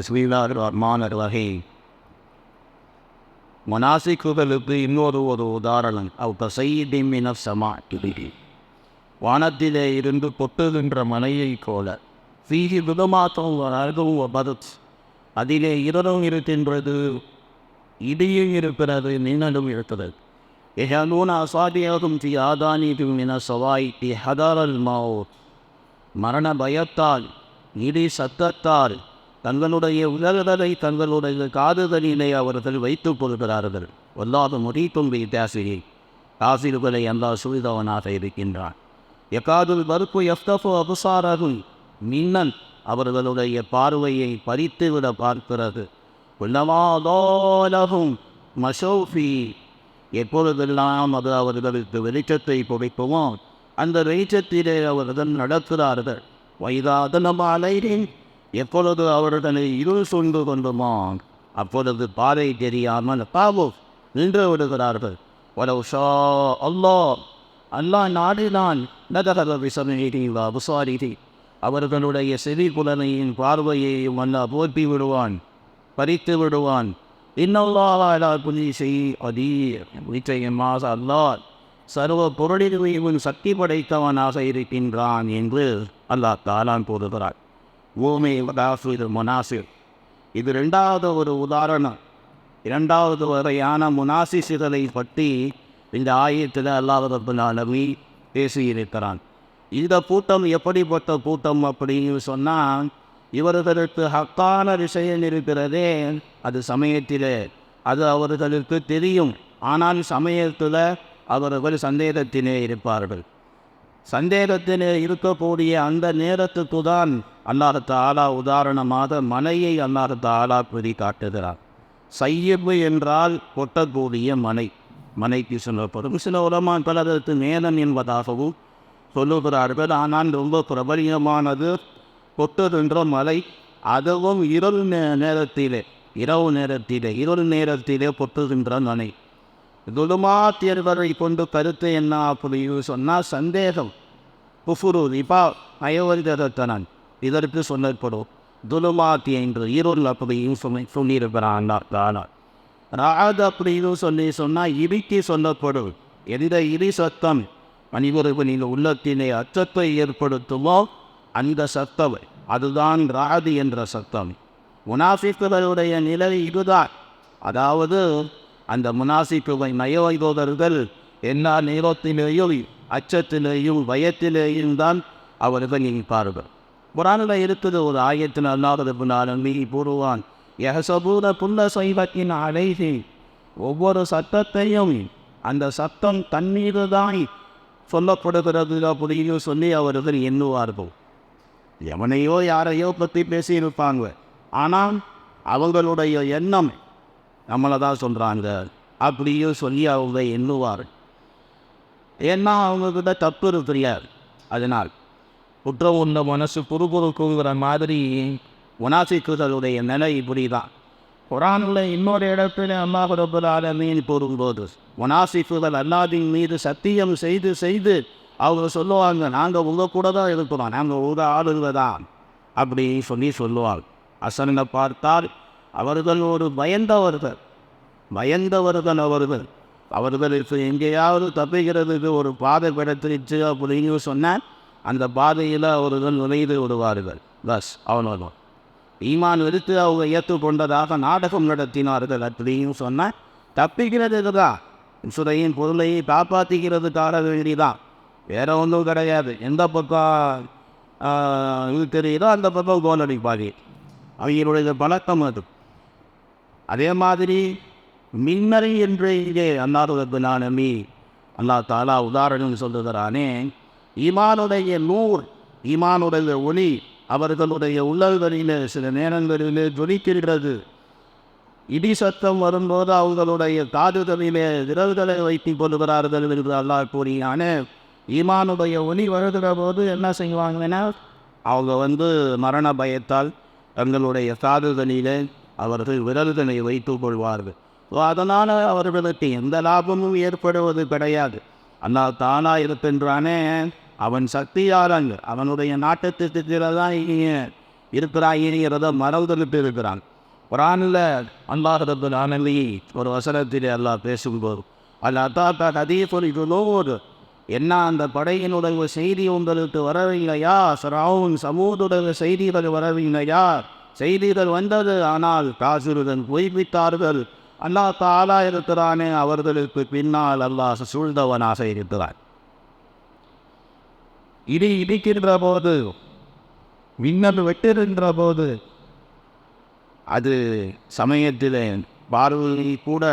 ரஹ்மான் வகை மனாசிக்குகளுக்கு இன்னொரு ஒரு உதாரணம். அவ் தசையிடிமின சமா வானத்திலே இருந்து கொட்டுகின்ற மனையை போல. சீகி விதமாத்தம் அருகவும் பதத் அதிலே இரவும் இருக்கின்றது. இடியும் இருக்கிறது நின்னலும் இருக்கிறது எஹனூன அசாதியாகும் தி ஆதானிக்கும் என சவாய் தி ஹதாரல் மாவோ மரண பயத்தால் இடி சத்தத்தால் தங்களுடைய உலகதலை தங்களுடைய காதுதலிலே அவர்கள் வைத்துக் கொள்கிறார்கள். ஒல்லாத முடிக்கும் வித்தியாசியை காசில்களை அல்லா சுழிதவனாக இருக்கின்றான். எக்காதுல் மறுப்பு எஃப்தஃபு அபுசாரகும் மின்னன் அவர்களுடைய பார்வையை பறித்துவிட பார்க்கிறது. உள்ளமாதோலகும் மசோஃபி எப்பொழுதெல்லாம் அது அவர்களுக்கு வெளிச்சத்தை கொடுக்குமோ அந்த வெளிச்சத்திலே அவர்கள் நடக்கிறார்கள். வைதாதனம் அலைரின் எப்பொழுது அவர்களை இருள் சூழ்ந்து கொண்டுமோ அப்பொழுது பாதை தெரியாமல் பாபு நின்று விடுகிறார்கள். ஒரு உஷா அல்லாஹ் அல்லாஹ் நாடினான் நதகத விசமேடி அபுசாரிதி அவர்களுடைய செவி புலனையின் பார்வையையும் அல்லா போர்த்தி விடுவான் பறித்து விடுவான். இன்னல்லாஹ் புலி செய் அதீர் நிச்சயமாக அல்லாஹ் சர்வ பொருளின் சக்தி படைத்தவனாக இருக்கின்றான் என்று அல்லாஹ் தாலான் போதுகிறார் ஓமே வதாசு மொனாசிர் இது ரெண்டாவது ஒரு உதாரணம். இரண்டாவது வரையான முனாசி சிதலை பற்றி இந்த ஆயத்தில் அல்லாஹ் ரபுல் பேசியிருக்கிறான். இந்த கூட்டம் எப்படிப்பட்ட கூட்டம் அப்படின்னு சொன்னால் இவர்களுக்கு ஹக்கான விஷயம் இருக்கிறதே அது சமயத்தில். அது அவர்களுக்கு தெரியும். ஆனால் சமயத்தில் அவர்கள் சந்தேகத்திலே இருப்பார்கள். சந்தேகத்தில் இருக்கக்கூடிய அந்த நேரத்துக்கு தான் அல்லாத ஆலா உதாரணமாக மனையை அல்லாத ஆலா குறி காட்டுகிறார் சையப்பு என்றால் கொட்டக்கூடிய மனை மனைக்கு சொல்லப்படும் சில உலமான் பலருக்கு நேரம் என்பதாகவும் சொல்லுகிறார்கள். ஆனால் ரொம்ப பிரபலியமானது கொட்டுகின்ற மலை. அதுவும் இரவு நே நேரத்திலே இரவு நேரத்திலே இரவு நேரத்திலே கொட்டுகின்ற மனை துலுமாத்தியர்களை கொண்டு கருத்து என்ன அப்படின்னு சொன்னால் சந்தேகம் குஃபுரு இப்பா அயோவரிதத்தனன் இதற்கு சொல்லப்படும் துலுமாத்தி என்று இருள் அப்படின்னு சொல்லி சொல்லியிருக்கிறான் தானார் ராது அப்படின்னு சொல்லி சொன்னால் இடிக்கு சொல்லப்படும் எந்த இடி சத்தம் மனிதர்களின் உள்ளத்திலே அச்சத்தை ஏற்படுத்துமோ அந்த சத்தம் அதுதான் ராது என்ற சத்தம் முனாஃபிக்குகளுடைய நிலை இதுதான் அதாவது அந்த முனாசிப்புவை நயவைதோதர்கள் எல்லா நேரத்திலேயும் அச்சத்திலேயும் பயத்திலேயும் தான் அவர்கள் இருப்பார்கள். குரானில் இருக்குது ஒரு ஆயத்தின் அல்லாததுனாலும் மீறி கூறுவான் எஹசபூத புல்ல சைவத்தின் அழைதி ஒவ்வொரு சத்தத்தையும் அந்த சத்தம் தண்ணீர் தான் சொல்லப்படுகிறது அப்படின்னு சொல்லி அவர்கள் எண்ணுவார்கள். எவனையோ யாரையோ பற்றி பேசியிருப்பாங்க. ஆனால் அவங்களுடைய எண்ணம் நம்மளை தான் சொல்கிறாங்க அப்படியும் சொல்லி அவங்க எண்ணுவார். ஏன்னா அவங்கக்கிட்ட தப்பு இருக்கிறார் அதனால் குற்றம் உள்ள மனசு புறுபுறுக்குங்கிற மாதிரி உனாசிக்குதலுடைய நிலை இப்படி தான் குரானில் இன்னொரு இடத்துல அல்லாஹ் ரபுல் ஆலமீன் கூறும்போது முனாசிக்குகள் அல்லாதின் மீது சத்தியம் செய்து செய்து அவங்க சொல்லுவாங்க நாங்கள் உங்கள் கூட தான் இருக்கிறோம். நாங்கள் உங்கள் ஆளுங்க தான் அப்படின்னு சொல்லி சொல்லுவாள். அசனை பார்த்தால் அவர்கள் ஒரு பயந்தவர்கள். பயந்தவர்கள் அவர்கள். அவர்களுக்கு எங்கேயாவது தப்பிக்கிறதுக்கு ஒரு பாதை கிடைச்சிருச்சு அப்படின்னு சொன்னால் அந்த பாதையில் அவர்கள் நுழைந்து விடுவார்கள். பஸ் அவ்வளோதான் ஈமான் எடுத்து அவங்க ஏற்றுக்கொண்டதாக நாடகம் நடத்தினார்கள் அப்படின்னு சொன்னால் தப்பிக்கிறதுக்கு தான் சுரையின் பொருளையை காப்பாற்றிக்கிறதுக்காக வேண்டிதான் வேற ஒன்றும் கிடையாது. எந்த பக்கம் இது தெரியுதோ அந்த பக்கம் கோல் அடிப்பாங்க அவங்களுடைய பழக்கம் அது. அதே மாதிரி மின்னறை என்று இங்கே நான் நானமி அல்லா தாலா உதாரணம் சொல்லுகிறானே ஈமானுடைய நூர் ஈமானுடைய ஒளி அவர்களுடைய உள்ளங்களில் சில நேரங்களிலே ஜொலிக்கிறது. இடி சத்தம் வரும்போது அவங்களுடைய காதுகளிலே விரல்களை வைத்துக் கொள்கிறார்கள் என்று அல்லாஹ் கூறியான ஈமானுடைய ஒளி வருகிற போது என்ன செய்வாங்கன்னா அவங்க வந்து மரண பயத்தால் தங்களுடைய காதுகளிலே அவர்கள் விரல்களை வைத்து கொள்வார்கள். ஸோ அதனால் அவர்களுக்கு எந்த லாபமும் ஏற்படுவது கிடையாது. ஆனால் தானா இருக்கின்றானே அவன் சக்தியாளங்க அவனுடைய நாட்டத்துக்கு தான் இருக்கிறாங்கிறத மறந்துட்டு இருக்கிறான் குரானில் அல்லாஹரத்து அனலி ஒரு வசனத்தில் அல்லாஹ் பேசும்போது அல்ல அத்தாத்தா ஹதீஃபுல் இதுலோடு என்ன அந்த படையினுடைய செய்தி உங்களுக்கு வரவில்லையா? சராவும் சமூகத்துடைய செய்திகள் வரவில்லையா? செய்திகள் வந்தது ஆனால் காசுருடன் பொய்ப்பித்தார்கள் அல்லாஹ் தாலா இருக்கிறானே அவர்களுக்கு பின்னால் அல்லாஹ் சூழ்ந்தவனாக இருக்கிறான். இடி இடிக்கின்ற போது மின்னல் வெட்டிருக்கின்ற போது அது சமயத்தில் பார்வையை கூட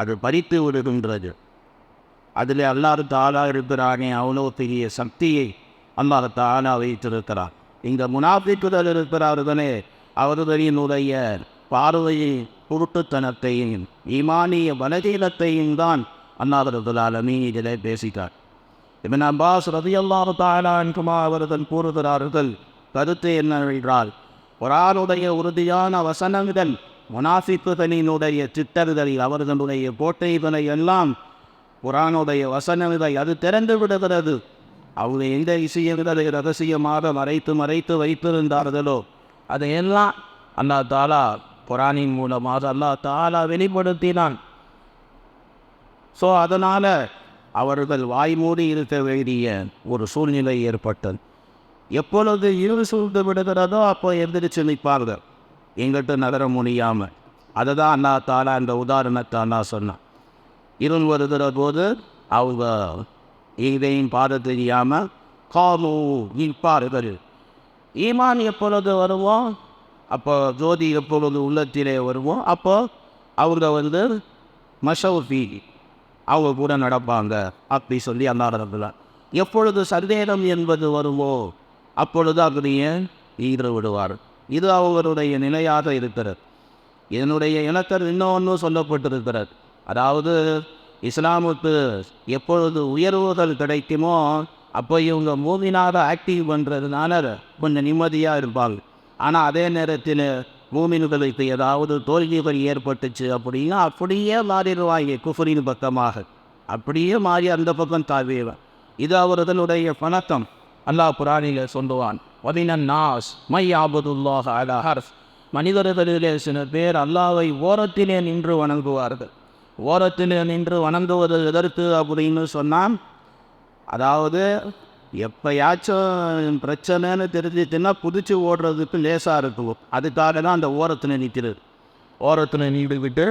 அது பறித்து விடுகின்றது. அதில் அல்லாஹ் தாலா இருக்கிறானே அவ்வளோ பெரிய சக்தியை அல்லாஹ் தாலா வைத்திருக்கிறார் இந்த முனாஃபிக்குதல் இருக்கிறார்களே அவர்களினுடைய பார்வையை குருட்டுத்தனத்தையும் இமானிய பலகீனத்தையும் தான் அல்லாஹ் இதில் பேசிட்டார். இவன் அப்பாஸ் ரதி அல்லாஹு தாலான்குமா அவர்கள் கூறுகிறார்கள் கருத்து என்னவென்றால் ஒராளுடைய உறுதியான வசனங்கள் முனாஃபிக்குகளினுடைய சித்தர்களில் அவர்களுடைய கோட்டைகளை எல்லாம் குரானுடைய வசனங்களை அது திறந்து விடுகிறது. அவங்க எந்த விஷயங்களை ரகசியமாக மறைத்து மறைத்து வைத்திருந்தார்களோ அதையெல்லாம் அல்லா தாலா குரானின் மூலமாக அல்லா தாலா வெளிப்படுத்தினான். ஸோ அதனால் அவர்கள் வாய்மூடி இருக்க வேண்டிய ஒரு சூழ்நிலை ஏற்பட்டது. எப்பொழுது இருள் சூழ்ந்து விடுகிறதோ அப்போ எந்திரிச்சு நிற்பார்கள். எங்கிட்ட நகர முடியாமல். அதை தான் அண்ணா தாலா அந்த உதாரணத்தை அண்ணா சொன்னான். இருள் வருகிற போது அவங்க இதையும் பாட தெரியாமல் காலு நிற்பார்கள். ஈமான் எப்பொழுது வருவோம் அப்போ ஜோதி எப்பொழுது உள்ளத்திலே வருவோம் அப்போ அவங்க வந்து மஷவுஃபி அவங்க கூட நடப்பாங்க அப்படி சொல்லி அல்லாடத்தில் எப்பொழுது சந்தேகம் என்பது வருமோ அப்பொழுது அப்படியே ஈடு விடுவார். இது அவர்களுடைய நிலையாக இருக்கிறது. என்னுடைய இனத்தர் இன்னொன்று சொல்லப்பட்டிருக்கிறது. அதாவது இஸ்லாமுக்கு எப்பொழுது உயர்வுகள் கிடைக்குமோ அப்போ இவங்க மூவினாக ஆக்டிவ் பண்ணுறதுனால கொஞ்சம் நிம்மதியாக இருப்பாங்க. ஆனால் அதே நேரத்தில் மூமின்களுக்கு ஏதாவது தோல்விகள் ஏற்பட்டுச்சு அப்படின்னா அப்படியே மாறிடுவாங்க குஃபரின் பக்கமாக. அப்படியே மாறி அந்த பக்கம் தாவிடுவான் இது அவர்களுடைய பணக்கம் அல்லாஹ் புராணில சொல்லுவான் வதினன் நாஸ் மை ஆபதுல்லாஹ் அலா ஹர்ஸ். மனிதர்களிலே சில பேர் அல்லாவை ஓரத்திலே நின்று வணங்குவார்கள். ஓரத்திலே நின்று வணங்குவது எதற்கு அப்படின்னு சொன்னால் அதாவது எப்பயாச்சும் பிரச்சனைன்னு தெரிஞ்சிச்சுன்னா குதிச்சு ஓடுறதுக்கு லேசாக இருக்கும் அதுக்காக தான் அந்த ஓரத்தில் நிற்கிறது ஓரத்தில் நின்றுக்கிட்டு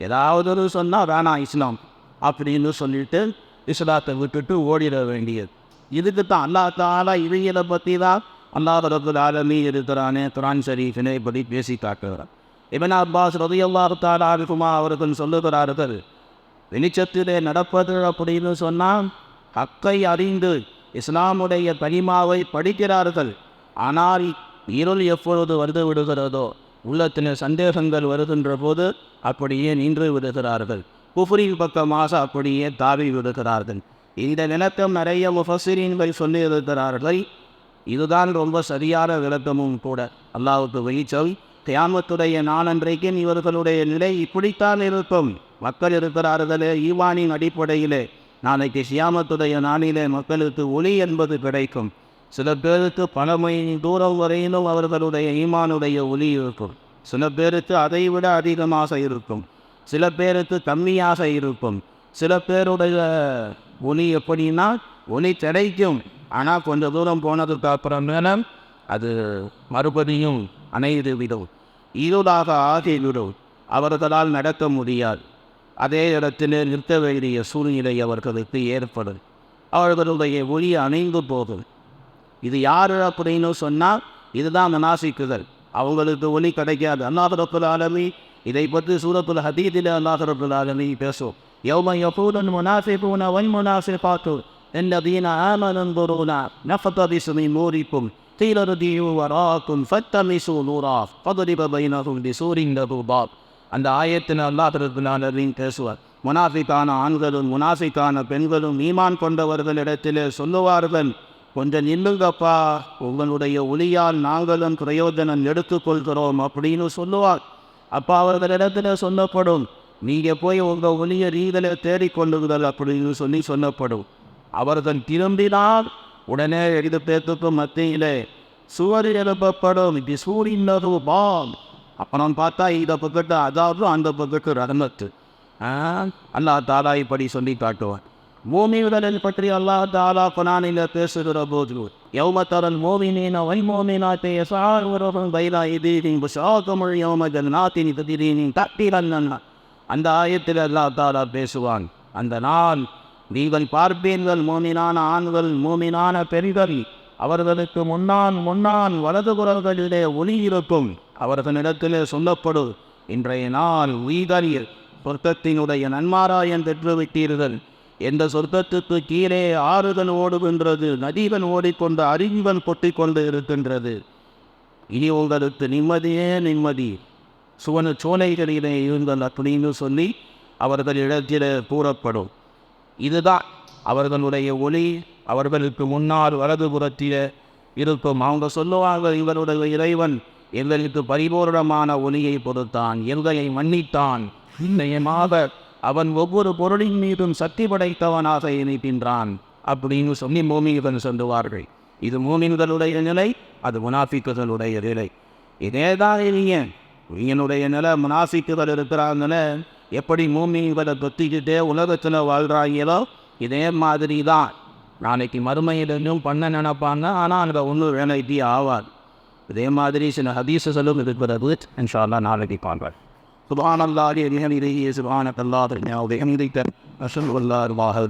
ஏதாவது ஒரு சொன்னால் வேணாம் இஸ்லாம் அப்படின்னு சொல்லிட்டு இஸ்லாத்தை விட்டுட்டு ஓடிட வேண்டியது. இதுக்கு தான் அல்லா தாலா இவைகளை பற்றி தான் அல்லா ரபுல் ஆலமி இருக்கிறானே குரான் ஷரீஃபினை பற்றி பேசி காட்டுகிறார் இவன் அப்பாஸ் ரதியல்லா தாலா இருக்குமா அவர்கள் சொல்லுகிறார்கள் வெளிச்சத்திலே நடப்பது அப்படின்னு சொன்னால் ஹக்கை அறிந்து இஸ்லாமுடைய கனிமாவை படிக்கிறார்கள். ஆனால் இருள் எப்பொழுது வருது விடுகிறதோ உள்ளத்தில் சந்தேகங்கள் வருகின்ற போது அப்படியே நின்று விடுகிறார்கள். குஃப்ரின் பக்கமாக அப்படியே தாவி விடுகிறார்கள். இந்த விளக்கம் நிறைய முஃபசிரீன்கள் சொல்லியிருக்கிறார்கள். இதுதான் ரொம்ப சரியான விளக்கமும் கூட. அல்லாவுக்கு வெளிச்சம். தியாமத்துடைய நாளன்றைக்கு இவர்களுடைய நிலை இப்படித்தான் இருக்கும். மக்கள் இருக்கிறார்களே ஈவானின் அடிப்படையிலே. நாளைக்கு சியாமத்துடைய நாளிலே மக்களுக்கு ஒளி என்பது கிடைக்கும். சில பேருக்கு பல மைல் தூரம் வரையிலும் அவர்களுடைய ஈமானுடைய ஒளி இருக்கும். சில பேருக்கு அதை விட அதிகமாக இருக்கும். சில பேருக்கு கம்மியாக இருக்கும். சில பேருடைய ஒளி எப்படின்னா ஒளி கிடைக்கும். ஆனால் கொஞ்சம் தூரம் போனதுக்கு அப்புறம் மேலே அது மறுபடியும் அணைந்து விடும் இருளாக ஆகிவிடும். அவர்களால் நடக்க முடியாது. அதே இடத்திலே நிற்க வேண்டிய சூழ்நிலை அவர்களுக்கு ஏற்படும் அவர்களுடைய ஒளி அணைந்து போகும் இது யார் அப்படின்னு சொன்னால் இதுதான் மனாசிக்குதல் அவங்களுக்கு ஒளி கிடைக்காது அல்லாஹ் ரப்புல் ஆலமி இதை பற்றி சூரத்துல் ஹதீதில் அல்லாஹ் ரப்புல் ஆலமி பேசும் يوم يقول المنافقون والمنافقات الذين آمنوا انظرونا نقتبس من نوركم قيل ارجعوا وراءكم فالتمسوا نورا فضرب بينهم بسور له باب அந்த ஆயத்தில் அல்லாஹ் பேசுவார். முனாஃபிக்கான ஆண்களும் முனாஃபிக்கான பெண்களும் ஈமான் கொண்டவர்களிடத்திலே சொல்லுவார்கள் கொஞ்சம் நில்லுங்கப்பா உங்களுடைய ஒளியால் நாங்களும் பிரயோஜனம் எடுத்துக்கொள்கிறோம் அப்படின்னு சொல்லுவார். அப்பா அவர்களிடத்தில் சொல்லப்படும் நீங்கள் போய் உங்கள் ஒளியை ரீதியில் தேடிக்கொள்ளுங்கள் அப்படின்னு சொல்லி சொல்லப்படும். அவர்கள் திரும்பினால் உடனே எது பேத்துக்கும் மத்தியிலே சுவர் எழுப்பப்படும் இப்படி சூரியனது பால் அப்புறம் பார்த்தா இந்த பக்கத்து அதாவது அந்த பக்கத்து ரகமத்து. அல்லா தாலா இப்படி சொல்லி காட்டுவான். பூமியுடலில் பற்றி அல்லாஹ் தாலா குனானில் பேசுகிற போது யௌமத்தரல் மோமினீன வை மோமினாத்தே எசார் உறவும் பைலா இதீரின் புஷாக்கமுள் யௌம நாத்தினி திடீரின் தட்டிரன் அந்த ஆயத்தில் அல்லா தாலா பேசுவான். அந்த நாள் நீங்கள் பார்ப்பீர்கள் மோமினான ஆண்கள் மோமினான பெண்கள் அவர்களுக்கு முன்னான் முன்னான் வலது குரல்களிலே ஒளி இருக்கும். அவர்களிடத்திலே சொல்லப்படும் இன்றைய நாள் உயிரில் சொர்க்கத்தினுடைய நன்மாராயன் பெற்றுவிட்டீர்கள். எந்த சொர்க்கத்துக்கு கீழே ஆறுகள் ஓடுகின்றது நதிகள் ஓடிக்கொண்டு அறிவன் பொட்டிக்கொண்டு இருக்கின்றது. இனி உங்களுக்கு நிம்மதியே நிம்மதி. சுவன சோலைகளிலே இருங்கள் அப்படின்னு சொல்லி அவர்கள் இடத்தில் கூறப்படும். இதுதான் அவர்களுடைய ஒளி அவர்களுக்கு முன்னால் வலதுபுறத்திலே இருக்கும். அவங்க சொல்லுவார்கள் இவருடைய இறைவன் எங்களுக்கு பரிபூர்ணமான ஒளியை பொறுத்தான் எங்களை மன்னித்தான். நிச்சயமாக அவன் ஒவ்வொரு பொருளின் மீதும் சக்தி படைத்தவனாக இணைக்கின்றான் அப்படின்னு சொல்லி மோமிகள் சொல்லுவார்கள். இது மோமின்களுடைய நிலை அது முனாஃபிக்குகளுடைய நிலை. இதே தான் நீங்க நீங்களுடைய நிலை முனாஃபிக்குகள் இருக்கிறாங்கன்னு எப்படி மூமிங்களை தொத்திக்கிட்டே உலகத்தில் வாழ்கிறாங்களோ இதே மாதிரி தான் நாளைக்கு மறுமையில் இன்னும் பண்ண நினைப்பாங்க. ஆனால் அதில் ஒன்றும் வேலைக்கு ஆவாது. இதே மாதிரி சில ஹதீசுகளும் இருக்கிறது. இன்ஷால்லா நாளைக்கு பார்ப்பார் சுபான் அல்லாடி சுபான அல்லாத அசல் வல்லாருவாக